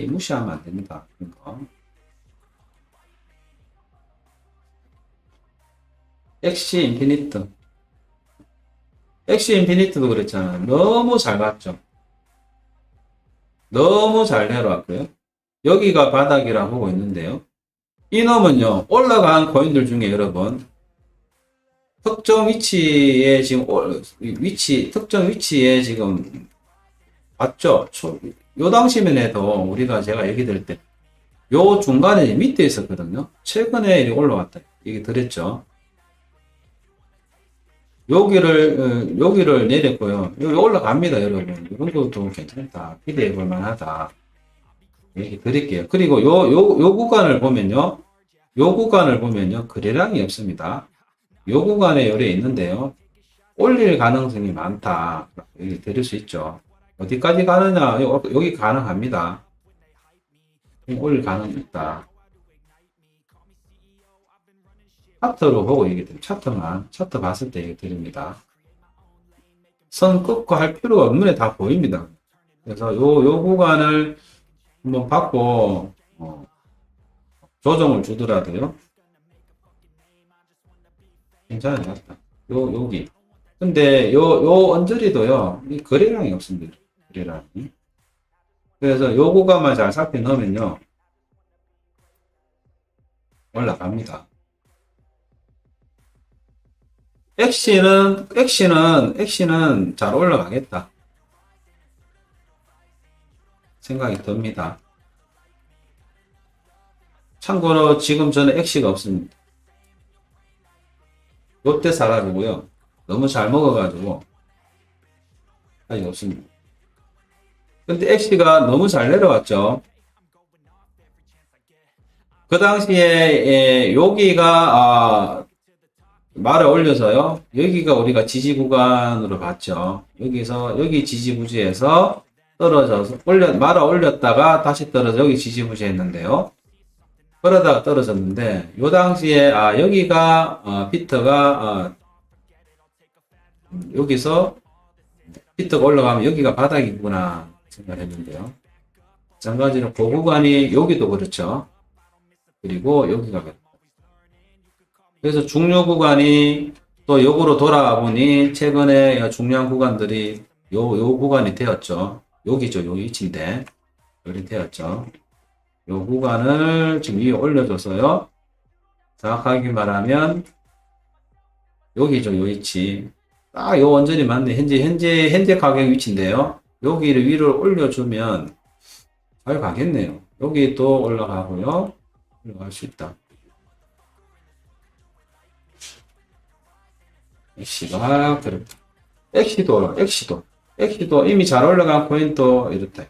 무시하면 안 됩니다. 이거. 엑시 인피니트. 엑시 인피니트도 그랬잖아요. 너무 잘 갔죠. 너무 잘 내려왔고요. 여기가 바닥이라 보고 있는데요. 이놈은요, 올라간 코인들 중에 여러분, 특정 위치에 지금, 올- 위치, 특정 위치에 지금, 맞죠? 초- 요 당시만 해도 우리가 제가 얘기 드릴 때, 요 중간에 밑에 있었거든요. 최근에 올라왔다. 얘기 드렸죠. 여기를, 어, 여기를 내렸고요. 여기 올라갑니다, 여러분. 이런 것도 괜찮다. 기대해 볼 만하다. 얘기 드릴게요. 그리고 요, 요, 요 구간을 보면요. 요 구간을 보면요. 거래량이 없습니다. 요 구간에 열에 있는데요. 올릴 가능성이 많다. 얘기 드릴 수 있죠. 어디까지 가느냐. 요- 여기 가능합니다. 올릴 가능성이 있다. 차트로 보고 얘기 드립니다. 차트만, 차트 봤을 때 얘기 드립니다. 선 끊고 할 필요가 눈에 다 보입니다. 그래서 요, 요 구간을 한번 받고, 어, 조정을 주더라도요. 괜찮은 것 같다. 요, 여기. 근데 요, 요 언저리도요, 이 거래량이 없습니다. 거래량이. 그래서 요 구간만 잘 살펴놓으면요, 올라갑니다. 엑시는, 엑시는, 엑시는 잘 올라가겠다. 생각이 듭니다. 참고로 지금 저는 엑시가 없습니다. 롯데 사가지고요. 너무 잘 먹어가지고 아직 없습니다. 근데 엑시가 너무 잘 내려왔죠. 그 당시에 예, 여기가 아, 말을 올려서요. 여기가 우리가 지지 구간으로 봤죠. 여기서 여기 지지 부지에서 떨어져서 올려 말아 올렸다가 다시 떨어져 여기 지지 부지 했는데요. 그러다가 떨어졌는데 요 당시에 아 여기가 어, 비트가 어, 음, 여기서 비트가 올라가면 여기가 바닥이구나 생각했는데요. 마찬가지로 그 구간이 여기도 그렇죠. 그리고 여기가 그렇죠. 그래서 중요 구간이 또 역으로 돌아와 보니 최근에 중요한 구간들이 요, 요 구간이 되었죠. 여기죠. 요 위치인데. 여기 되었죠. 요 구간을 지금 위에 올려줘서요. 정확하게 말하면 여기죠. 요 위치. 딱요 원전이 맞네. 현재, 현재, 현재 가격 위치인데요. 여기를 위로 올려주면 잘 가겠네요. 여기 또 올라가고요. 올라갈 수 있다. 엑시가 그렇다. 엑시도 엑시도 엑시도 이미 잘 올라간 코인도 이렇다.